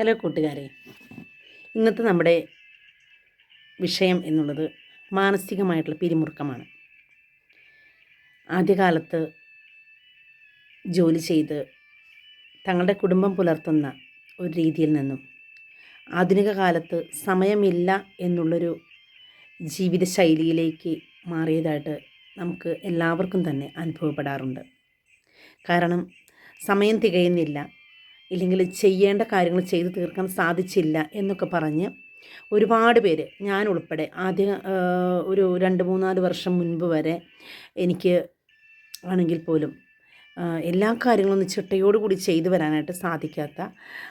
Hello കൂട്ടുകാരെ. ഇന്നത്തെ നമ്മുടെ വിഷയം എന്നുള്ളത് മാനസികമായിട്ടുള്ള പിരിമുറുക്കമാണ്. ആദ്യകാലത്ത് ജോലി ചെയ്ത് തങ്ങളുടെ കുടുംബം പുലർത്തുന്ന ഒരു രീതിയിൽ നിന്നും ആധുനിക കാലത്ത് സമയമില്ല എന്നുള്ളൊരു ജീവിത ശൈലിയിലേക്ക് മാറിയതായിട്ട് നമുക്ക് എല്ലാവർക്കും തന്നെ അനുഭവപ്പെടാറുണ്ട്. കാരണം സമയം തികയുന്നില്ല ഇല്ലെങ്കിൽ ചെയ്യേണ്ട കാര്യങ്ങൾ ചെയ്തു തീർക്കാൻ സാധിച്ചില്ല എന്നൊക്കെ പറഞ്ഞ് ഒരുപാട് പേര് ഞാൻ ഉൾപ്പെടെ ആദ്യ ഒരു രണ്ട് മൂന്നാൽ വർഷം മുൻപ് വരെ എനിക്ക് ആണെങ്കിൽ പോലും എല്ലാ കാര്യങ്ങളും ചിട്ടയോടുകൂടി ചെയ്തു വരാനായിട്ട് സാധിക്കാത്ത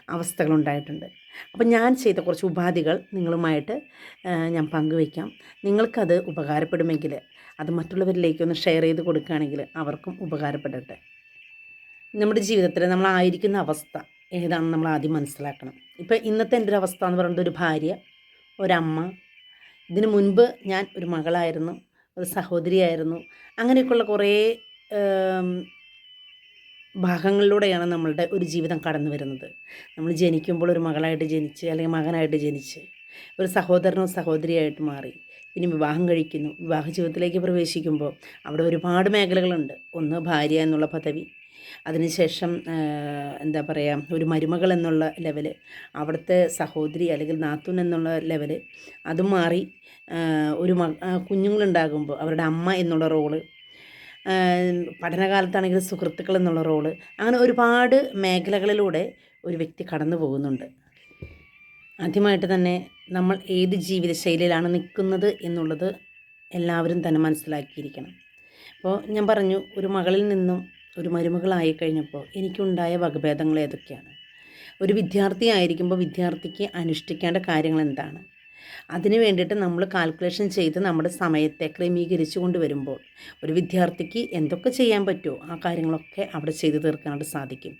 അവസ്ഥകളുണ്ടായിട്ടുണ്ട് അപ്പം ഞാൻ ചെയ്ത കുറച്ച് ഉപാധികൾ നിങ്ങളുമായിട്ട് ഞാൻ പങ്കുവയ്ക്കാം. നിങ്ങൾക്കത് ഉപകാരപ്പെടുമെങ്കിൽ അത് മറ്റുള്ളവരിലേക്കൊന്ന് ഷെയർ ചെയ്ത് കൊടുക്കുകയാണെങ്കിൽ അവർക്കും ഉപകാരപ്പെടട്ടെ. നമ്മുടെ ജീവിതത്തിൽ നമ്മൾ ആയിരിക്കുന്ന അവസ്ഥ ഏതാണെന്ന് നമ്മൾ ആദ്യം മനസ്സിലാക്കണം. ഇപ്പോൾ ഇന്നത്തെ എന്റെ ഒരു അവസ്ഥ എന്ന് പറയുന്നത് ഒരു ഭാര്യ ഒരമ്മ ഇതിനു മുൻപ് ഞാൻ ഒരു മകളായിരുന്നു ഒരു സഹോദരിയായിരുന്നു അങ്ങനെയൊക്കെയുള്ള കുറേ ഭാഗങ്ങളിലൂടെയാണ് നമ്മളുടെ ഒരു ജീവിതം കടന്നു വരുന്നത്. നമ്മൾ ജനിക്കുമ്പോൾ ഒരു മകളായിട്ട് ജനിച്ച് അല്ലെങ്കിൽ മകനായിട്ട് ജനിച്ച് ഒരു സഹോദരനോ സഹോദരിയായിട്ട് മാറി പിന്നെ വിവാഹം കഴിക്കുന്നു വിവാഹ ജീവിതത്തിലേക്ക് പ്രവേശിക്കുമ്പോൾ അവിടെ ഒരുപാട് മേഖലകളുണ്ട്. ഒന്ന് ഭാര്യ എന്നുള്ള പദവി അതിനുശേഷം എന്താ പറയുക ഒരു മരുമകൾ എന്നുള്ള ലെവൽ അവിടുത്തെ സഹോദരി അല്ലെങ്കിൽ നാത്തൂൻ എന്നുള്ള ലെവൽ അതും മാറി ഒരു മ കുഞ്ഞുങ്ങളുണ്ടാകുമ്പോൾ അവരുടെ അമ്മ എന്നുള്ള റോൾ പഠനകാലത്താണെങ്കിൽ സുഹൃത്തുക്കൾ എന്നുള്ള റോൾ അങ്ങനെ ഒരുപാട് മേഖലകളിലൂടെ ഒരു വ്യക്തി കടന്നു പോകുന്നുണ്ട്. ആദ്യമായിട്ട് തന്നെ നമ്മൾ ഏത് ജീവിതശൈലിയിലാണ് നിൽക്കുന്നത് എന്നുള്ളത് എല്ലാവരും തന്നെ മനസ്സിലാക്കിയിരിക്കണം. അപ്പോൾ ഞാൻ പറഞ്ഞു ഒരു മകളിൽ നിന്നും ഒരു മരുമകളായി കഴിഞ്ഞപ്പോൾ എനിക്കുണ്ടായ വകഭേദങ്ങൾ ഏതൊക്കെയാണ്? ഒരു വിദ്യാർത്ഥി ആയിരിക്കുമ്പോൾ വിദ്യാർത്ഥിക്ക് അനുഷ്ഠിക്കേണ്ട കാര്യങ്ങൾ എന്താണ്? അതിന് വേണ്ടിയിട്ട് നമ്മൾ കാൽക്കുലേഷൻ ചെയ്ത് നമ്മുടെ സമയത്തെ ക്രമീകരിച്ചു കൊണ്ടുവരുമ്പോൾ ഒരു വിദ്യാർത്ഥിക്ക് എന്തൊക്കെ ചെയ്യാൻ പറ്റുമോ ആ കാര്യങ്ങളൊക്കെ അവിടെ ചെയ്തു തീർക്കാനായിട്ട് സാധിക്കും.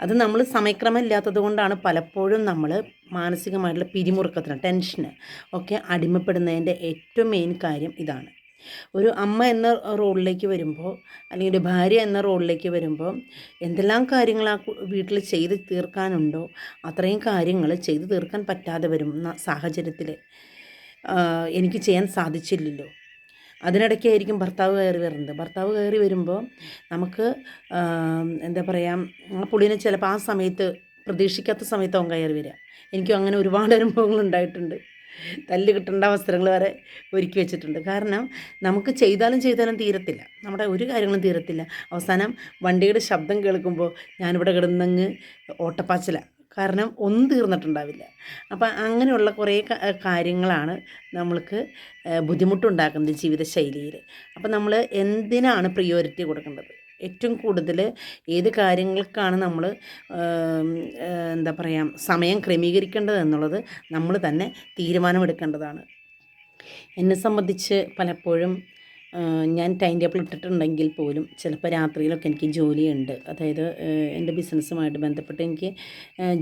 അത് നമ്മൾ സമയക്രമം ഇല്ലാത്തത് കൊണ്ടാണ് പലപ്പോഴും നമ്മൾ മാനസികമായിട്ടുള്ള പിരിമുറുക്കത്തിന് ടെൻഷന് ഒക്കെ അടിമപ്പെടുന്നതിന്റെ ഏറ്റവും മെയിൻ കാര്യം ഇതാണ്. ഒരു അമ്മ എന്ന റോളിലേക്ക് വരുമ്പോൾ അല്ലെങ്കിൽ ഒരു ഭാര്യ എന്ന റോളിലേക്ക് വരുമ്പോൾ എന്തെല്ലാം കാര്യങ്ങൾ ആ വീട്ടിൽ ചെയ്ത് തീർക്കാനുണ്ടോ അത്രയും കാര്യങ്ങൾ ചെയ്തു തീർക്കാൻ പറ്റാതെ വരും സാഹചര്യത്തിൽ. എനിക്ക് ചെയ്യാൻ സാധിച്ചില്ലല്ലോ. അതിനിടയ്ക്കായിരിക്കും ഭർത്താവ് കയറി വരുന്നത് ഭർത്താവ് കയറി വരുമ്പോൾ നമുക്ക് എന്താ പറയുക ആ പുള്ളിനെ ചിലപ്പോൾ ആ സമയത്ത് പ്രതീക്ഷിക്കാത്ത സമയത്ത് അവൻ കയറി വരിക. എനിക്കും അങ്ങനെ ഒരുപാട് അനുഭവങ്ങൾ ഉണ്ടായിട്ടുണ്ട്. തല്ല് കിട്ടേണ്ട അവസരങ്ങൾ വരെ ഒരുക്കി വെച്ചിട്ടുണ്ട്. കാരണം നമുക്ക് ചെയ്താലും ചെയ്താലും തീരത്തില്ല. നമ്മുടെ ഒരു കാര്യങ്ങളും തീരത്തില്ല. അവസാനം വണ്ടിയുടെ ശബ്ദം കേൾക്കുമ്പോൾ ഞാനിവിടെ കിടന്നങ്ങ് ഓട്ടപ്പാച്ചില. കാരണം ഒന്നും തീർന്നിട്ടുണ്ടാവില്ല. അപ്പം അങ്ങനെയുള്ള കുറേ കാര്യങ്ങളാണ് നമ്മൾക്ക് ബുദ്ധിമുട്ടുണ്ടാക്കുന്നത് ജീവിതശൈലിയിൽ. അപ്പം നമ്മൾ എന്തിനാണ് പ്രിയോറിറ്റി കൊടുക്കേണ്ടത്? ഏറ്റവും കൂടുതൽ ഏത് കാര്യങ്ങൾക്കാണ് നമ്മൾ എന്താ പറയുക സമയം ക്രമീകരിക്കേണ്ടത് എന്നുള്ളത് നമ്മൾ തന്നെ തീരുമാനമെടുക്കേണ്ടതാണ്. എന്നെ സംബന്ധിച്ച് പലപ്പോഴും ഞാൻ ടൈം ടേബിൾ ഇട്ടിട്ടുണ്ടെങ്കിൽ പോലും ചിലപ്പോൾ രാത്രിയിലൊക്കെ എനിക്ക് ജോലിയുണ്ട്. അതായത് എന്റെ ബിസിനസ്സുമായിട്ട് ബന്ധപ്പെട്ട് എനിക്ക്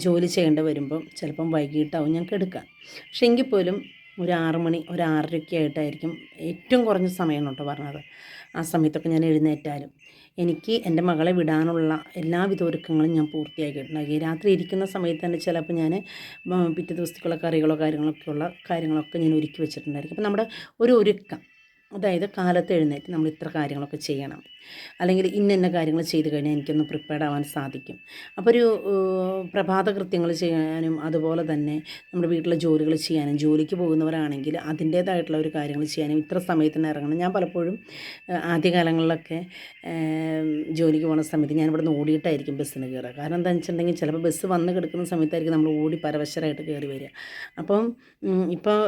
ജോലി ചെയ്യേണ്ടി വരുമ്പം ചിലപ്പം വൈകിട്ടാവും ഞങ്ങൾക്ക് എടുക്കാം പക്ഷേ എങ്കിൽ പോലും ഒരു ആറ് മണി ഒരു ആറരയൊക്കെ ആയിട്ടായിരിക്കും ഏറ്റവും കുറഞ്ഞ സമയമാണ് കേട്ടോ പറഞ്ഞത്. ആ സമയത്തൊക്കെ ഞാൻ എഴുന്നേറ്റാലും. എനിക്ക് എന്റെ മകളെ വിടാനുള്ള എല്ലാവിധ ഒരുക്കങ്ങളും ഞാൻ പൂർത്തിയാക്കിയിട്ടുണ്ടാക്കി രാത്രി ഇരിക്കുന്ന സമയത്ത് തന്നെ ചിലപ്പോൾ ഞാൻ പിറ്റേ ദിവസത്തേക്കുള്ള കറികളോ കാര്യങ്ങളൊക്കെ ഉള്ള കാര്യങ്ങളൊക്കെ ഞാൻ ഒരുക്കി വെച്ചിട്ടുണ്ടായിരിക്കും. അപ്പോൾ നമ്മുടെ ഒരു ഒരുക്കം അതായത് കാലത്ത് എഴുന്നേറ്റ് നമ്മൾ ഇത്ര കാര്യങ്ങളൊക്കെ ചെയ്യണം. അല്ലെങ്കിൽ ഇന്ന ഇന്ന കാര്യങ്ങൾ ചെയ്ത് കഴിഞ്ഞാൽ എനിക്കൊന്ന് പ്രിപ്പയർഡ് ആവാൻ സാധിക്കും. അപ്പോൾ ഒരു പ്രഭാത കൃത്യങ്ങൾ ചെയ്യാനും അതുപോലെ തന്നെ നമ്മുടെ വീട്ടിലെ ജോലികൾ ചെയ്യാനും ജോലിക്ക് പോകുന്നവരാണെങ്കിൽ അതിന്റേതായിട്ടുള്ള ഒരു കാര്യങ്ങൾ ചെയ്യാനും ഇത്ര സമയത്തിന് ഇറങ്ങണം. ഞാൻ പലപ്പോഴും ആദ്യകാലങ്ങളിലൊക്കെ ജോലിക്ക് പോകുന്ന സമയത്ത് ഞാൻ ഇവിടെ ഓടിയിട്ടായിരിക്കും ബസ്സിന് കയറുക. കാരണം എന്താണെന്ന് വെച്ചിട്ടുണ്ടെങ്കിൽ ചിലപ്പോൾ ബസ് വന്ന് കിടക്കുന്ന സമയത്തായിരിക്കും നമ്മൾ ഓടി പരവശരായിട്ട് കയറി വരിക. അപ്പം ഇപ്പോൾ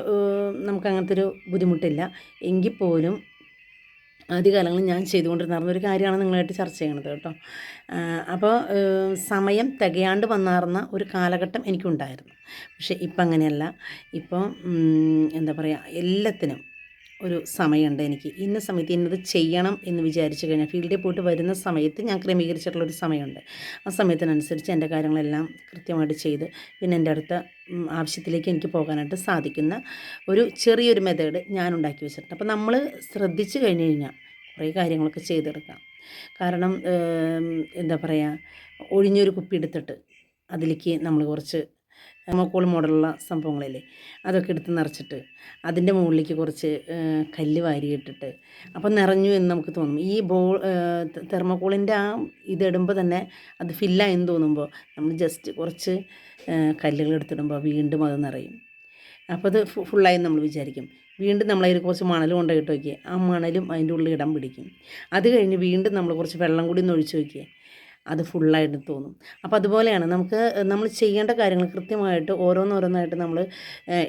നമുക്ക് അങ്ങനത്തെ ഒരു ബുദ്ധിമുട്ടില്ല. എങ്കിൽ പോലും ആദ്യകാലങ്ങളിൽ ഞാൻ ചെയ്തുകൊണ്ടിരുന്ന ഒരു കാര്യമാണ് നിങ്ങളായിട്ട് ചർച്ച ചെയ്യണത് കേട്ടോ. അപ്പോൾ സമയം തികയാണ്ട് വന്നാർന്ന ഒരു കാലഘട്ടം എനിക്കുണ്ടായിരുന്നു. പക്ഷേ ഇപ്പം അങ്ങനെയല്ല ഇപ്പോൾ എന്താ പറയുക എല്ലാത്തിനും ഒരു സമയമുണ്ട് എനിക്ക്. ഇന്ന സമയത്ത് ഇന്നത് ചെയ്യണം എന്ന് വിചാരിച്ചു കഴിഞ്ഞാൽ ഫീൽഡിൽ പോയിട്ട് വരുന്ന സമയത്ത് ഞാൻ ക്രമീകരിച്ചിട്ടുള്ളൊരു സമയമുണ്ട്. ആ സമയത്തിനനുസരിച്ച് എന്റെ കാര്യങ്ങളെല്ലാം കൃത്യമായിട്ട് ചെയ്ത് പിന്നെ എന്റെ അടുത്ത ആവശ്യത്തിലേക്ക് എനിക്ക് പോകാനായിട്ട് സാധിക്കുന്ന ഒരു ചെറിയൊരു മെത്തേഡ് ഞാൻ ഉണ്ടാക്കി വെച്ചിട്ടുണ്ട്. അപ്പോൾ നമ്മൾ ശ്രദ്ധിച്ചു കഴിഞ്ഞ് കഴിഞ്ഞാൽ കുറേ കാര്യങ്ങളൊക്കെ ചെയ്തെടുക്കാം. കാരണം എന്താ പറയുക ഒഴിഞ്ഞൊരു കുപ്പി എടുത്തിട്ട് അതിലേക്ക് നമ്മൾ കുറച്ച് തെർമോക്കോൾ മോഡലുള്ള സംഭവങ്ങളില്ലേ അതൊക്കെ എടുത്ത് നിറച്ചിട്ട് അതിന്റെ മുകളിലേക്ക് കുറച്ച് കല്ല് വാരിയിട്ടിട്ട് അപ്പം നിറഞ്ഞു എന്ന് നമുക്ക് തോന്നും. ഈ ബോൾ തെർമോക്കോളിന്റെ ആ ഇതിടുമ്പോൾ തന്നെ അത് ഫില്ലായെന്ന് തോന്നുമ്പോൾ നമ്മൾ ജസ്റ്റ് കുറച്ച് കല്ലുകൾ എടുത്തിടുമ്പോൾ വീണ്ടും അത് നിറയും. അപ്പോൾ അത് ഫു- ഫുള്ളായി നമ്മൾ വിചാരിക്കും. വീണ്ടും നമ്മൾ അതിൽ കുറച്ച് മണൽ കൊണ്ടുപോയിട്ട് നോക്കിയേ ആ മണലും അതിന്റെ ഉള്ളിൽ ഇടം പിടിക്കും. അത് കഴിഞ്ഞ് വീണ്ടും നമ്മൾ കുറച്ച് വെള്ളം കൂടി ഒന്ന് ഒഴിച്ച് നോക്കിയേ അത് ഫുള്ളായിട്ട് തോന്നും. അപ്പോൾ അതുപോലെയാണ് നമുക്ക് നമ്മൾ ചെയ്യേണ്ട കാര്യങ്ങൾ കൃത്യമായിട്ട് ഓരോന്നോരോന്നായിട്ട് നമ്മൾ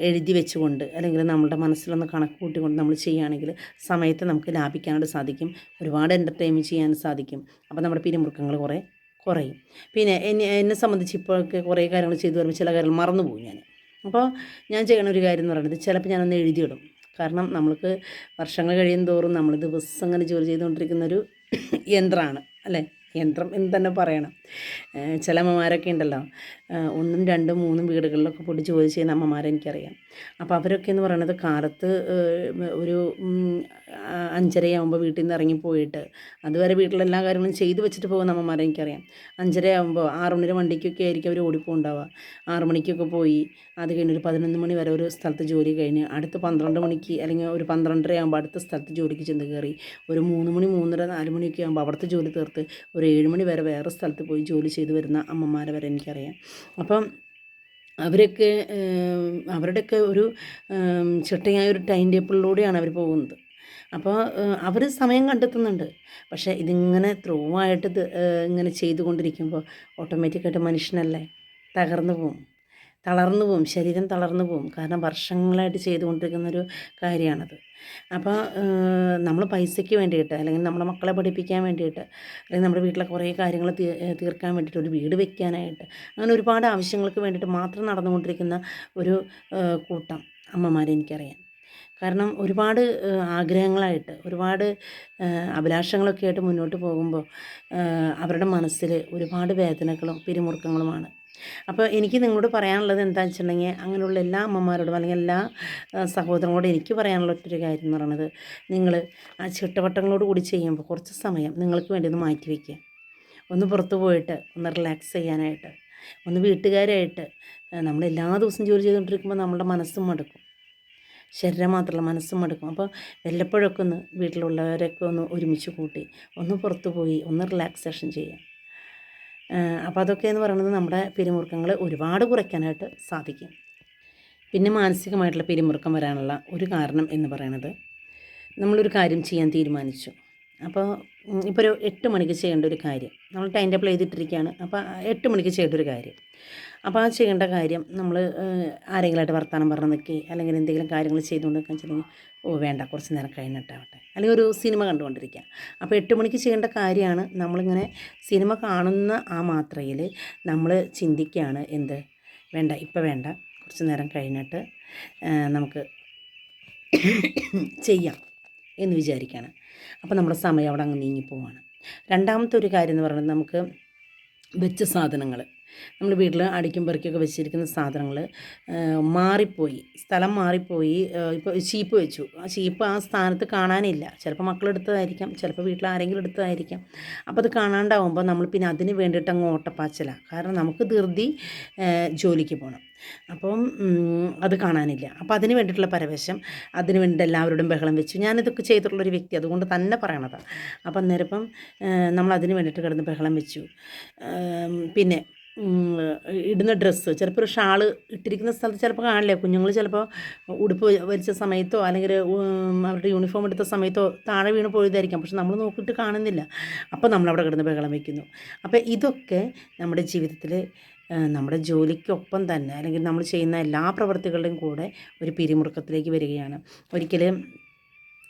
എഴുതി വെച്ചുകൊണ്ട് അല്ലെങ്കിൽ നമ്മുടെ മനസ്സിലൊന്ന് കണക്ക് കൂട്ടിക്കൊണ്ട് നമ്മൾ ചെയ്യുകയാണെങ്കിൽ സമയത്ത് നമുക്ക് ലാഭിക്കാനായിട്ട് സാധിക്കും. ഒരുപാട് എന്റർടൈൻമെന്റ് ചെയ്യാൻ സാധിക്കും. അപ്പോൾ നമ്മുടെ പിരിമുറുക്കങ്ങൾ കുറേ കുറയും. പിന്നെ എന്നെ എന്നെ സംബന്ധിച്ച് ഇപ്പോഴൊക്കെ കുറേ കാര്യങ്ങൾ ചെയ്തു വരുമ്പോൾ ചില കാര്യങ്ങൾ മറന്നു പോകും ഞാൻ അപ്പോൾ ഞാൻ ചെയ്യണ ഒരു കാര്യം എന്ന് പറയുന്നത് ചിലപ്പോൾ ഞാനൊന്ന് എഴുതിയിടും. കാരണം നമ്മൾക്ക് വർഷങ്ങൾ കഴിയും തോറും നമ്മൾ ദിവസം അങ്ങനെ ജോലി ചെയ്തുകൊണ്ടിരിക്കുന്ന ഒരു യന്ത്രമാണ് അല്ലേ? യന്ത്രം എന്ന് തന്നെ പറയണം. ചില അമ്മമാരൊക്കെ ഉണ്ടല്ലോ. ഒന്നും രണ്ടും മൂന്നും വീടുകളിലൊക്കെ പോയിട്ട് ജോലി ചെയ്യുന്ന അമ്മമാരെ എനിക്കറിയാം. അപ്പോൾ അവരൊക്കെ എന്ന് പറയുന്നത് കാലത്ത് ഒരു അഞ്ചരയാകുമ്പോൾ വീട്ടിൽ നിന്ന് ഇറങ്ങിപ്പോയിട്ട് അതുവരെ വീട്ടിലെല്ലാ കാര്യങ്ങളും ചെയ്തു വെച്ചിട്ട് പോകുന്ന അമ്മമാരെ എനിക്കറിയാം. അഞ്ചരയാകുമ്പോൾ ആറ് മണിയുടെ വണ്ടിക്കൊക്കെ ആയിരിക്കും അവർ ഓടിപ്പോണ്ടാവുക. ആറ് മണിക്കൊക്കെ പോയി അത് കഴിഞ്ഞ് ഒരു പതിനൊന്ന് മണി വരെ ഒരു സ്ഥലത്ത് ജോലി കഴിഞ്ഞ് അടുത്ത പന്ത്രണ്ട് മണിക്ക് അല്ലെങ്കിൽ ഒരു പന്ത്രണ്ടര ആകുമ്പോൾ അടുത്ത സ്ഥലത്ത് ജോലിക്ക് ചെന്ന് കയറി ഒരു മൂന്ന് മണി മൂന്നര നാല് മണിയൊക്കെ ആകുമ്പോൾ അവിടുത്തെ ജോലി തീർത്ത് ഒരു ഏഴ് മണി വരെ വേറെ സ്ഥലത്ത് പോയി ജോലി ചെയ്ത് വരുന്ന അമ്മമാരെ വരെ എനിക്കറിയാം. അപ്പം അവരൊക്കെ അവരുടെയൊക്കെ ഒരു ചിട്ടയായ ഒരു ടൈം ടേബിളിലൂടെയാണ് അവർ പോകുന്നത്. അപ്പോൾ അവർ സമയം കണ്ടെത്തുന്നുണ്ട്. പക്ഷേ ഇതിങ്ങനെ ത്രൂ ആയിട്ട് ഇങ്ങനെ ചെയ്തുകൊണ്ടിരിക്കുമ്പോൾ ഓട്ടോമാറ്റിക്കായിട്ട് മനുഷ്യനല്ലേ തകർന്നു പോവും തളർന്നു പോവും ശരീരം തളർന്നു പോവും. കാരണം വർഷങ്ങളായിട്ട് ചെയ്തുകൊണ്ടിരിക്കുന്ന ഒരു കാര്യമാണത്. അപ്പോൾ നമ്മൾ പൈസയ്ക്ക് വേണ്ടിയിട്ട് അല്ലെങ്കിൽ നമ്മുടെ മക്കളെ പഠിപ്പിക്കാൻ വേണ്ടിയിട്ട് അല്ലെങ്കിൽ നമ്മുടെ വീട്ടിലെ കുറേ കാര്യങ്ങൾ തീർക്കാൻ വേണ്ടിയിട്ട് ഒരു വീട് വെക്കാനായിട്ട് അങ്ങനെ ഒരുപാട് ആവശ്യങ്ങൾക്ക് വേണ്ടിയിട്ട് മാത്രം നടന്നുകൊണ്ടിരിക്കുന്ന ഒരു കൂട്ടം അമ്മമാരെ എനിക്കറിയാം. കാരണം ഒരുപാട് ആഗ്രഹങ്ങളായിട്ട് ഒരുപാട് അഭിലാഷങ്ങളൊക്കെ ആയിട്ട് മുന്നോട്ട് പോകുമ്പോൾ അവരുടെ മനസ്സിൽ ഒരുപാട് വേദനകളും പിരിമുറുക്കങ്ങളുമാണ്. അപ്പോൾ എനിക്ക് നിങ്ങളോട് പറയാനുള്ളത് എന്താണെന്ന് വെച്ചിട്ടുണ്ടെങ്കിൽ അങ്ങനെയുള്ള എല്ലാ അമ്മമാരോടും അല്ലെങ്കിൽ എല്ലാ സഹോദരങ്ങളോടും എനിക്ക് പറയാനുള്ള ഒറ്റൊരു കാര്യം എന്ന് പറയുന്നത് നിങ്ങൾ ആ ചിട്ടവട്ടങ്ങളോട് കൂടി ചെയ്യുമ്പോൾ കുറച്ച് സമയം നിങ്ങൾക്ക് വേണ്ടി ഒന്ന് മാറ്റി വയ്ക്കുക. ഒന്ന് പുറത്ത് പോയിട്ട് ഒന്ന് റിലാക്സ് ചെയ്യാനായിട്ട് ഒന്ന് വീട്ടുകാരായിട്ട് നമ്മൾ എല്ലാ ദിവസവും ജോലി ചെയ്തുകൊണ്ടിരിക്കുമ്പോൾ നമ്മുടെ മനസ്സും മടുക്കും. ശരീരം മാത്രമല്ല മനസ്സും മടുക്കും. അപ്പോൾ വല്ലപ്പോഴൊക്കെ ഒന്ന് വീട്ടിലുള്ളവരൊക്കെ ഒന്ന് ഒരുമിച്ച് കൂട്ടി ഒന്ന് പുറത്ത് പോയി ഒന്ന് റിലാക്സേഷൻ ചെയ്യാം അപ്പോൾ അതൊക്കെ എന്ന് പറയുന്നത് നമ്മുടെ പിരിമുറുക്കങ്ങൾ ഒരുപാട് കുറയ്ക്കാനായിട്ട് സാധിക്കും. പിന്നെ മാനസികമായിട്ടുള്ള പിരിമുറുക്കം വരാനുള്ള ഒരു കാരണം എന്ന് പറയുന്നത് നമ്മളൊരു കാര്യം ചെയ്യാൻ തീരുമാനിച്ചു. അപ്പോൾ ഇപ്പോൾ ഒരു എട്ട് മണിക്ക് ചെയ്യേണ്ട ഒരു കാര്യം. നമ്മൾ ടൈം ടേബിൾ ചെയ്തിട്ടിരിക്കുകയാണ് അപ്പോൾ എട്ട് മണിക്ക് ചെയ്യേണ്ട ഒരു കാര്യം. അപ്പോൾ ആ ചെയ്യേണ്ട കാര്യം നമ്മൾ ആരെങ്കിലുമായിട്ട് വർത്തമാനം പറഞ്ഞ് നിൽക്കി അല്ലെങ്കിൽ എന്തെങ്കിലും കാര്യങ്ങൾ ചെയ്തുകൊണ്ട് നിൽക്കാൻ വെച്ചിട്ടുണ്ടെങ്കിൽ ഓ വേണ്ട കുറച്ച് നേരം കഴിഞ്ഞിട്ടാവട്ടെ. അല്ലെങ്കിൽ ഒരു സിനിമ കണ്ടുകൊണ്ടിരിക്കുക അപ്പോൾ എട്ട് മണിക്ക് ചെയ്യേണ്ട കാര്യമാണ് നമ്മളിങ്ങനെ സിനിമ കാണുന്ന ആ മാത്രയിൽ നമ്മൾ ചിന്തിക്കുകയാണ് എന്ത്? വേണ്ട ഇപ്പം വേണ്ട കുറച്ച് നേരം കഴിഞ്ഞിട്ട് നമുക്ക് ചെയ്യാം എന്ന് വിചാരിക്കുകയാണ് അപ്പോൾ നമ്മുടെ സമയം അവിടെ അങ്ങ് നീങ്ങിപ്പോവാണ് രണ്ടാമത്തെ ഒരു കാര്യം എന്ന് പറയുന്നത് നമുക്ക് വെച്ച സാധനങ്ങൾ നമ്മൾ വീട്ടിൽ അടിക്കും പെറുക്കിയൊക്കെ വെച്ചിരിക്കുന്ന സാധനങ്ങൾ മാറിപ്പോയി. സ്ഥലം മാറിപ്പോയി. ഇപ്പോൾ ചീപ്പ് വെച്ചു. ആ ചീപ്പ് ആ സ്ഥാനത്ത് കാണാനില്ല. ചിലപ്പോൾ മക്കളെടുത്തതായിരിക്കാം. ചിലപ്പോൾ വീട്ടിൽ ആരെങ്കിലും എടുത്തതായിരിക്കാം. അപ്പോൾ അത് കാണാണ്ടാവുമ്പോൾ നമ്മൾ പിന്നെ അതിന് വേണ്ടിയിട്ട് അങ്ങ് ഓട്ടപ്പാച്ചിലാണ് കാരണം നമുക്ക് ധൃതി ജോലിക്ക് പോകണം അപ്പം അത് കാണാനില്ല. അപ്പോൾ അതിന് വേണ്ടിയിട്ടുള്ള പരവശം അതിന് വേണ്ടിയിട്ട് എല്ലാവരോടും ബഹളം വെച്ചു. ഞാനിതൊക്കെ ചെയ്തിട്ടുള്ളൊരു വ്യക്തി. അതുകൊണ്ട് തന്നെ പറയണതാണ് അപ്പം അന്നേരം നമ്മൾ അതിന് വേണ്ടിയിട്ട് കിടന്ന് ബഹളം വെച്ചു. പിന്നെ ഇടുന്ന ഡ്രസ്സ് ചിലപ്പോൾ ഒരു ഷാൾ ഇട്ടിരിക്കുന്ന സ്ഥലത്ത് ചിലപ്പോൾ കാണില്ല? കുഞ്ഞുങ്ങൾ ചിലപ്പോൾ ഉടുപ്പ് വലിച്ച സമയത്തോ അല്ലെങ്കിൽ അവരുടെ യൂണിഫോം എടുത്ത സമയത്തോ താഴെ വീണ് പോയതായിരിക്കാം. പക്ഷെ നമ്മൾ നോക്കിയിട്ട് കാണുന്നില്ല. അപ്പോൾ നമ്മളവിടെ കിടന്ന് ബഹളം വയ്ക്കുന്നു അപ്പോൾ ഇതൊക്കെ നമ്മുടെ ജീവിതത്തിൽ നമ്മുടെ ജോലിക്കൊപ്പം തന്നെ അല്ലെങ്കിൽ നമ്മൾ ചെയ്യുന്ന എല്ലാ പ്രവൃത്തികളുടെയും കൂടെ ഒരു പിരിമുറുക്കത്തിലേക്ക് വരികയാണ്. ഒരിക്കലും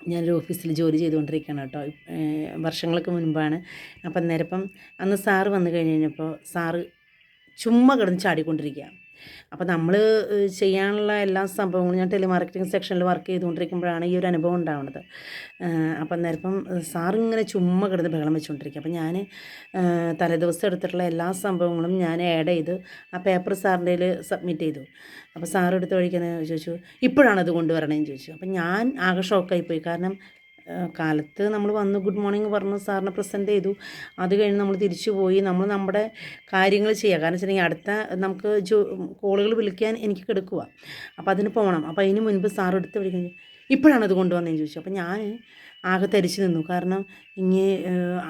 ഞാനൊരു ഓഫീസിൽ ജോലി ചെയ്തുകൊണ്ടിരിക്കുകയാണ് കേട്ടോ. വർഷങ്ങൾക്ക് മുൻപാണ്. അപ്പം നേരപ്പം അന്ന് സാറ് വന്നു കഴിഞ്ഞ് കഴിഞ്ഞപ്പോൾ സാറ് ചുമ്മാ കിടന്ന് ചാടിക്കൊണ്ടിരിക്കുക അപ്പോൾ നമ്മൾ ചെയ്യാനുള്ള എല്ലാ സംഭവങ്ങളും ഞാൻ ടെലിമാർക്കറ്റിംഗ് സെക്ഷനിൽ വർക്ക് ചെയ്തുകൊണ്ടിരിക്കുമ്പോഴാണ് ഈ ഒരു അനുഭവം ഉണ്ടാവുന്നത്. അപ്പം അന്നേരം സാർ സാറിങ്ങനെ ചുമ്മാ കിടന്ന് ബഹളം വെച്ചുകൊണ്ടിരിക്കുക അപ്പം ഞാൻ തലേദിവസം എടുത്തിട്ടുള്ള എല്ലാ സംഭവങ്ങളും ഞാൻ ആഡ് ചെയ്ത് ആ പേപ്പർ സാറിന്റെ സബ്മിറ്റ് ചെയ്തു. അപ്പോൾ സാർ എടുത്ത ചോദിച്ചു ഇപ്പോഴാണ് അത് കൊണ്ടുവരണേന്ന് ചോദിച്ചു. അപ്പം ഞാൻ ആകെ ഷോക്കായി പോയി. കാരണം കാലത്ത് നമ്മൾ വന്ന് ഗുഡ് മോർണിംഗ് പറഞ്ഞ് സാറിനെ പ്രസന്റ് ചെയ്തു. അത് കഴിഞ്ഞ് നമ്മൾ തിരിച്ചു പോയി. നമ്മൾ നമ്മുടെ കാര്യങ്ങൾ ചെയ്യുക. കാരണം വെച്ചിട്ടുണ്ടെങ്കിൽ അടുത്ത നമുക്ക് ജോ കോളുകൾ വിളിക്കാൻ എനിക്ക് കിടക്കുക അപ്പോൾ അതിന് പോകണം അപ്പോൾ അതിന് മുൻപ് സാർ എടുത്ത് വിളിക്കുന്നത് ഇപ്പോഴാണ് അത് കൊണ്ടുവന്നതെന്ന് ചോദിച്ചു. അപ്പോൾ ഞാൻ ആകെ തരിച്ചു നിന്നു. കാരണം ഇനി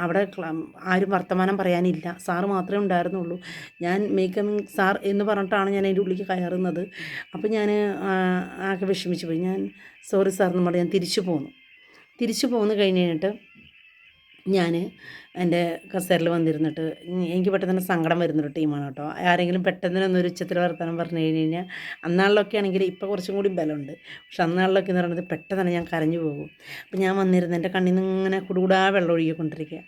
അവിടെ ആരും വർത്തമാനം പറയാനില്ല. സാറ് മാത്രമേ ഉണ്ടായിരുന്നുള്ളൂ. ഞാൻ മേക്കമിങ് സാർ എന്ന് പറഞ്ഞിട്ടാണ് ഞാൻ അതിന്റെ ഉള്ളിലേക്ക് കയറുന്നത്. അപ്പോൾ ഞാൻ ആകെ വിഷമിച്ചു പോയി. ഞാൻ സോറി സാർ എന്ന് ഞാൻ തിരിച്ചു പോന്നു. തിരിച്ചു പോന്നു കഴിഞ്ഞ് കഴിഞ്ഞിട്ട് ഞാൻ എന്റെ കസേരയിൽ വന്നിരുന്നിട്ട് എനിക്ക് പെട്ടെന്ന് സങ്കടം വരുന്നൊരു ടീമാണ് കേട്ടോ. ആരെങ്കിലും പെട്ടെന്ന് തന്നെ ഒരു ഉച്ചത്തിൽ വർത്തമാനം പറഞ്ഞു കഴിഞ്ഞ് കഴിഞ്ഞാൽ അന്നാളിലൊക്കെ ആണെങ്കിൽ ഇപ്പോൾ കുറച്ചും കൂടി ബലമുണ്ട്. പക്ഷെ അന്നാളിലൊക്കെ എന്ന് പറയുന്നത് പെട്ടെന്ന് ഞാൻ കരഞ്ഞു പോകും. അപ്പോൾ ഞാൻ വന്നിരുന്നു എന്റെ കണ്ണിൽ നിന്ന് ഇങ്ങനെ കുടുകൂടാ വെള്ളം ഒഴുകിക്കൊണ്ടിരിക്കുക.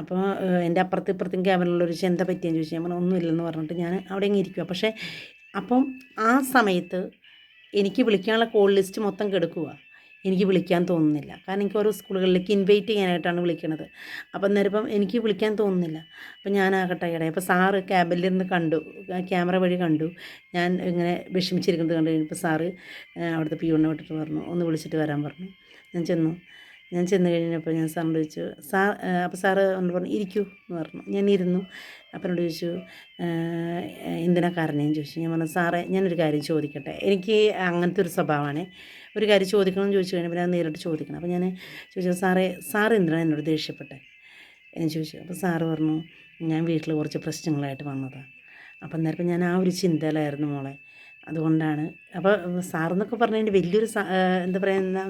അപ്പോൾ എന്റെ അപ്പുറത്തും ഇപ്പുറത്തും ക്യാബിനുള്ള ഒരു ചെന്ത പറ്റിയെന്ന് ചോദിച്ചു. ഞാൻ പറഞ്ഞു, ഒന്നുമില്ലെന്ന് പറഞ്ഞിട്ട് ഞാൻ അവിടെ ഇങ്ങനെ ഇരിക്കുക പക്ഷേ അപ്പം ആ സമയത്ത് എനിക്ക് വിളിക്കാനുള്ള കോൾ ലിസ്റ്റ് മൊത്തം കെടുക്കുക എനിക്ക് വിളിക്കാൻ തോന്നുന്നില്ല. കാരണം എനിക്ക് ഓരോ സ്കൂളുകളിലേക്ക് ഇൻവൈറ്റ് ചെയ്യാനായിട്ടാണ് വിളിക്കുന്നത് അപ്പം അന്നേരം എനിക്ക് വിളിക്കാൻ തോന്നുന്നില്ല. അപ്പം ഞാനാകട്ടെ ഇടയിൽ അപ്പോൾ സാറ് ക്യാബിലിരുന്ന് കണ്ടു. ക്യാമറ വഴി കണ്ടു. ഞാൻ ഇങ്ങനെ വിഷമിച്ചിരിക്കുന്നത് കണ്ടു കഴിഞ്ഞപ്പോൾ സാറ് അവിടുത്തെ പിയൂണിനെ വിട്ടിട്ട് പറഞ്ഞു. ഒന്ന് വിളിച്ചിട്ട് വരാൻ പറഞ്ഞു. ഞാൻ ചെന്നു. ഞാൻ ചെന്ന് കഴിഞ്ഞപ്പോൾ ഞാൻ സാറിനോട് ചോദിച്ചു സാർ അപ്പോൾ സാറ് എന്നോട് പറഞ്ഞു ഇരിക്കൂ എന്ന് പറഞ്ഞു. ഞാൻ ഇരുന്നു. അപ്പം എന്നോട് ചോദിച്ചു എന്തിനാ കാരണേന്ന് ചോദിച്ചു. ഞാൻ പറഞ്ഞു സാറേ ഞാനൊരു കാര്യം ചോദിക്കട്ടെ. എനിക്ക് അങ്ങനത്തെ ഒരു സ്വഭാവമാണ്. ഒരു കാര്യം ചോദിക്കണമെന്ന് ചോദിച്ചു കഴിഞ്ഞാൽ പിന്നെ അത് നേരിട്ട് ചോദിക്കണം. അപ്പോൾ ഞാൻ ചോദിച്ചു സാറേ സാർ എന്തിനാണ് എന്നോട് ദേഷ്യപ്പെട്ടെ? എന്ന് ചോദിച്ചു. അപ്പോൾ സാറ് പറഞ്ഞു ഞാൻ വീട്ടിൽ കുറച്ച് പ്രശ്നങ്ങളായിട്ട് വന്നതാണ് അപ്പം അന്നേരം ഞാൻ ആ ഒരു ചിന്തയിലായിരുന്നു മോളെ. അതുകൊണ്ടാണ് അപ്പോൾ സാറെന്നൊക്കെ പറഞ്ഞു കഴിഞ്ഞാൽ വലിയൊരു എന്താ പറയുക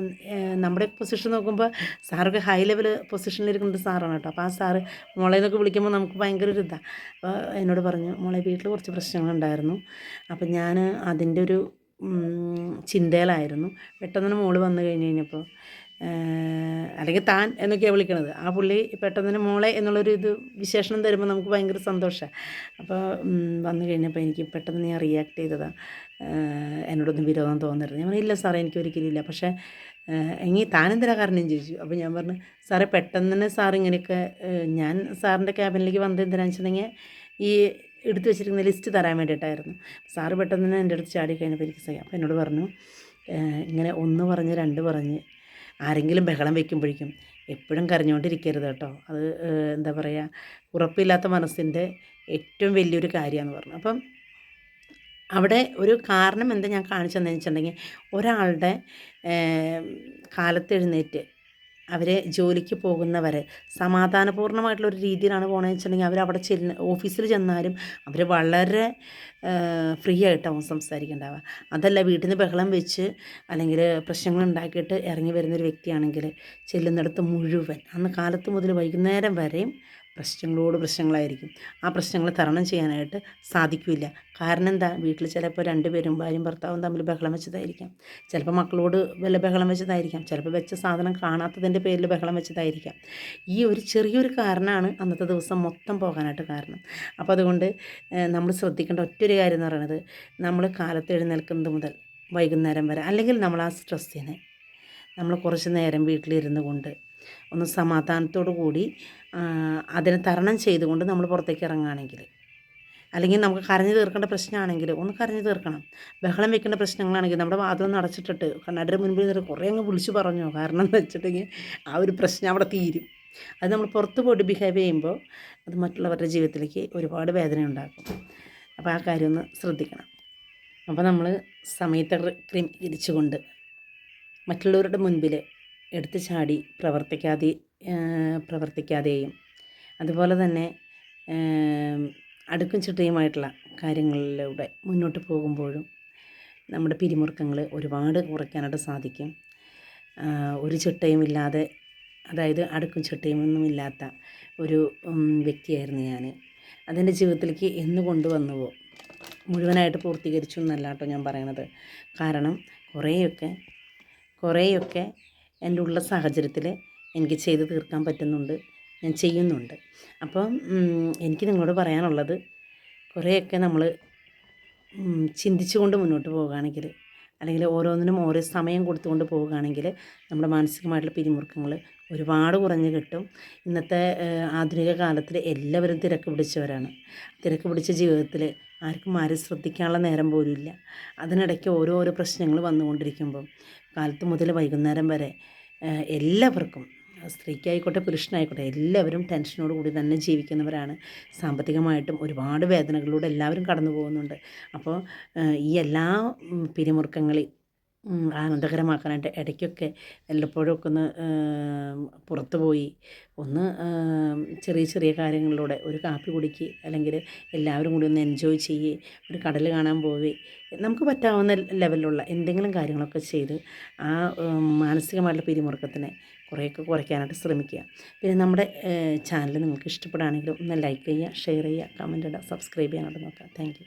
നമ്മുടെ പൊസിഷൻ നോക്കുമ്പോൾ സാറൊക്കെ ഹൈ ലെവൽ പൊസിഷനിലിരിക്കുന്നത് സാറാണ് കേട്ടോ. അപ്പോൾ ആ സാറ് മോളെ എന്നൊക്കെ വിളിക്കുമ്പോൾ നമുക്ക് ഭയങ്കര ഒരു ഇതാണ് അപ്പോൾ എന്നോട് പറഞ്ഞു മോളെ വീട്ടിൽ കുറച്ച് പ്രശ്നങ്ങളുണ്ടായിരുന്നു. അപ്പം ഞാൻ അതിന്റെ ഒരു ചിന്തയിലായിരുന്നു പെട്ടെന്ന് മോൾ വന്നു കഴിഞ്ഞ് കഴിഞ്ഞപ്പോൾ അല്ലെങ്കിൽ താൻ എന്നൊക്കെയാണ് വിളിക്കണത്. ആ പുള്ളി പെട്ടെന്ന് മോളെ എന്നുള്ളൊരു ഇത് വിശേഷണം തരുമ്പോൾ നമുക്ക് ഭയങ്കര സന്തോഷമാണ് അപ്പോൾ വന്നു കഴിഞ്ഞപ്പോൾ എനിക്ക് പെട്ടെന്ന് ഞാൻ റിയാക്ട് ചെയ്തതാണ് എന്നോടൊന്നും വിരോധം തോന്നരുത്. ഞാൻ പറഞ്ഞു ഇല്ല സാറേ എനിക്ക് ഒരിക്കലും ഇല്ല. പക്ഷേ എങ്കിൽ താനെന്തിനാ കാരണം ചോദിച്ചു? അപ്പോൾ ഞാൻ പറഞ്ഞു സാറേ പെട്ടെന്ന് തന്നെ സാർ ഇങ്ങനെയൊക്കെ ഞാൻ സാറിന്റെ ക്യാബിനിലേക്ക് വന്നത് എന്തിനാണെന്ന് വെച്ചിട്ടുണ്ടെങ്കിൽ ഈ എടുത്തു വെച്ചിരിക്കുന്ന ലിസ്റ്റ് തരാൻ വേണ്ടിയിട്ടായിരുന്നു. സാറ് പെട്ടെന്ന് തന്നെ എന്റെ അടുത്ത് ചാടി കഴിഞ്ഞപ്പോൾ എനിക്ക് സഹായം അപ്പോൾ എന്നോട് പറഞ്ഞു ഇങ്ങനെ ഒന്ന് പറഞ്ഞ് രണ്ട് പറഞ്ഞ് ആരെങ്കിലും ബഹളം വയ്ക്കുമ്പോഴേക്കും എപ്പോഴും കരഞ്ഞുകൊണ്ടിരിക്കരുത് കേട്ടോ. അത് എന്താ പറയുക ഉറപ്പില്ലാത്ത മനസ്സിന്റെ ഏറ്റവും വലിയൊരു കാര്യമാണെന്ന് പറഞ്ഞു. അപ്പം അവിടെ ഒരു കാരണം എന്താ ഞാൻ കാണിച്ചതെന്ന് വെച്ചിട്ടുണ്ടെങ്കിൽ ഒരാളുടെ കാലത്തെഴുന്നേറ്റ് അവർ ജോലിക്ക് പോകുന്നവരെ. സമാധാനപൂർണമായിട്ടുള്ള ഒരു രീതിയിലാണ് പോകണമെന്ന് വെച്ചിട്ടുണ്ടെങ്കിൽ അവർ അവിടെ ചെല്ലുന്ന ഓഫീസിൽ ചെന്നാലും അവർ വളരെ ഫ്രീ ആയിട്ടാവും സംസാരിക്കേണ്ടാവുക. അതല്ല വീട്ടിൽ നിന്ന് ബഹളം വെച്ച് അല്ലെങ്കിൽ പ്രശ്നങ്ങൾ ഉണ്ടാക്കിയിട്ട് ഇറങ്ങി വരുന്നൊരു വ്യക്തിയാണെങ്കിൽ ചെല്ലുന്നിടത്ത് മുഴുവൻ അന്ന് കാലത്ത് മുതൽ വൈകുന്നേരം വരെയും പ്രശ്നങ്ങളോട് പ്രശ്നങ്ങളായിരിക്കും. ആ പ്രശ്നങ്ങൾ തരണം ചെയ്യാനായിട്ട് സാധിക്കില്ല. കാരണം എന്താ? വീട്ടിൽ ചിലപ്പോൾ രണ്ടുപേരും ഭാര്യയും ഭർത്താവും തമ്മിൽ ബഹളം വെച്ചതായിരിക്കാം. ചിലപ്പോൾ മക്കളോട് വല്ല ബഹളം വെച്ചതായിരിക്കാം. ചിലപ്പോൾ വെച്ച സാധനം കാണാത്തതിന്റെ പേരിൽ ബഹളം വെച്ചതായിരിക്കാം. ഈ ഒരു ചെറിയൊരു കാരണമാണ് അന്നത്തെ ദിവസം മൊത്തം പോകാനായിട്ട് കാരണം. അപ്പോൾ അതുകൊണ്ട് നമ്മൾ ശ്രദ്ധിക്കേണ്ട ഒറ്റൊരു കാര്യം എന്ന് പറയുന്നത് നമ്മൾ കാലത്ത് എഴുന്നേൽക്കുന്നത് മുതൽ വൈകുന്നേരം വരെ അല്ലെങ്കിൽ നമ്മൾ ആ സ്ട്രെസ്സിനെ നമ്മൾ കുറച്ച് നേരം വീട്ടിലിരുന്നു കൊണ്ട് ഒന്ന് സമാധാനത്തോടു കൂടി അതിനെ തരണം ചെയ്തുകൊണ്ട് നമ്മൾ പുറത്തേക്ക് ഇറങ്ങുകയാണെങ്കിൽ അല്ലെങ്കിൽ നമുക്ക് കരഞ്ഞു തീർക്കേണ്ട പ്രശ്നമാണെങ്കിൽ ഒന്ന് കരഞ്ഞു തീർക്കണം. ബഹളം വെക്കേണ്ട പ്രശ്നങ്ങളാണെങ്കിൽ നമ്മുടെ വാദം അടച്ചിട്ടിട്ട് കണ്ണാടിയുടെ മുൻപിൽ നിന്ന് കുറേ അങ്ങ് വിളിച്ചു പറഞ്ഞു? കാരണം എന്ന് വെച്ചിട്ടുണ്ടെങ്കിൽ ആ ഒരു പ്രശ്നം അവിടെ തീരും. അത് നമ്മൾ പുറത്ത് പോയിട്ട് ബിഹേവ് ചെയ്യുമ്പോൾ അത് മറ്റുള്ളവരുടെ ജീവിതത്തിലേക്ക് ഒരുപാട് വേദന ഉണ്ടാക്കും. അപ്പോൾ ആ കാര്യം ഒന്ന് ശ്രദ്ധിക്കണം. അപ്പോൾ നമ്മൾ സമയത്തെ ക്രമീകരിച്ചുകൊണ്ട് മറ്റുള്ളവരുടെ മുൻപിൽ എടുത്തു ചാടി പ്രവർത്തിക്കാതെ പ്രവർത്തിക്കാതെയും. അതുപോലെ തന്നെ അടുക്കും ചിട്ടയുമായിട്ടുള്ള കാര്യങ്ങളിലൂടെ മുന്നോട്ട് പോകുമ്പോഴും നമ്മുടെ പിരിമുറുക്കങ്ങൾ ഒരുപാട് കുറയ്ക്കാനായിട്ട് സാധിക്കും. ഒരു ചിട്ടയും ഇല്ലാതെ അതായത് അടുക്കും ചിട്ടയും ഒന്നും ഇല്ലാത്ത ഒരു വ്യക്തിയായിരുന്നു ഞാൻ അതെന്റെ ജീവിതത്തിലേക്ക് എന്ന് കൊണ്ടുവന്നുവോ? മുഴുവനായിട്ട് പൂർത്തീകരിച്ചു എന്നല്ല കേട്ടോ ഞാൻ പറയണത്. കാരണം കുറേയൊക്കെ കുറേയൊക്കെ എന്റെ ഉള്ള സാഹചര്യത്തിൽ എനിക്ക് ചെയ്ത് തീർക്കാൻ പറ്റുന്നുണ്ട്. ഞാൻ ചെയ്യുന്നുണ്ട്. അപ്പം എനിക്ക് നിങ്ങളോട് പറയാനുള്ളത് കുറേയൊക്കെ നമ്മൾ ചിന്തിച്ചുകൊണ്ട് മുന്നോട്ട് പോവുകയാണെങ്കിൽ അല്ലെങ്കിൽ ഓരോന്നിനും ഓരോ സമയം കൊടുത്തുകൊണ്ട് പോവുകയാണെങ്കിൽ നമ്മുടെ മാനസികമായിട്ടുള്ള പിരിമുറുക്കങ്ങൾ ഒരുപാട് കുറഞ്ഞ് കിട്ടും. ഇന്നത്തെ ആധുനിക കാലത്തിൽ എല്ലാവരും തിരക്ക് പിടിച്ചവരാണ്. തിരക്ക് പിടിച്ച ജീവിതത്തിൽ ആർക്കും ആരും ശ്രദ്ധിക്കാനുള്ള നേരം പോലും ഇല്ല. അതിനിടയ്ക്ക് ഓരോരോ പ്രശ്നങ്ങൾ വന്നുകൊണ്ടിരിക്കുമ്പം കാലത്ത് മുതൽ വൈകുന്നേരം വരെ എല്ലാവർക്കും സ്ത്രീക്കായിക്കോട്ടെ പുരുഷനായിക്കോട്ടെ എല്ലാവരും ടെൻഷനോട് കൂടി തന്നെ ജീവിക്കുന്നവരാണ്. സാമ്പത്തികമായിട്ടും ഒരുപാട് വേദനകളിലൂടെ എല്ലാവരും കടന്നു പോകുന്നുണ്ട്. അപ്പോൾ ഈ എല്ലാ പിരിമുറുക്കങ്ങളെയും ആനന്ദകരമാക്കാനായിട്ട് ഇടയ്ക്കൊക്കെ വല്ലപ്പോഴും ഒക്കെ ഒന്ന് പുറത്തു പോയി ഒന്ന് ചെറിയ ചെറിയ കാര്യങ്ങളിലൂടെ ഒരു കാപ്പി കുടിക്ക് അല്ലെങ്കിൽ എല്ലാവരും കൂടി ഒന്ന് എൻജോയ് ചെയ്യുക ഒരു കടൽ കാണാൻ പോവുക നമുക്ക് പറ്റാവുന്ന ലെവലിലുള്ള എന്തെങ്കിലും കാര്യങ്ങളൊക്കെ ചെയ്ത് ആ മാനസികമായിട്ടുള്ള പിരിമുറുക്കത്തിനെ കുറേയൊക്കെ കുറയ്ക്കാനായിട്ട് ശ്രമിക്കുക. പിന്നെ നമ്മുടെ ചാനൽ നിങ്ങൾക്ക് ഇഷ്ടപ്പെടുകയാണെങ്കിൽ ഒന്ന് ലൈക്ക് ചെയ്യുക ഷെയർ ചെയ്യുക കമന്റ് ഇടുക സബ്സ്ക്രൈബ് ചെയ്യാനായിട്ട് നോക്കുക. താങ്ക്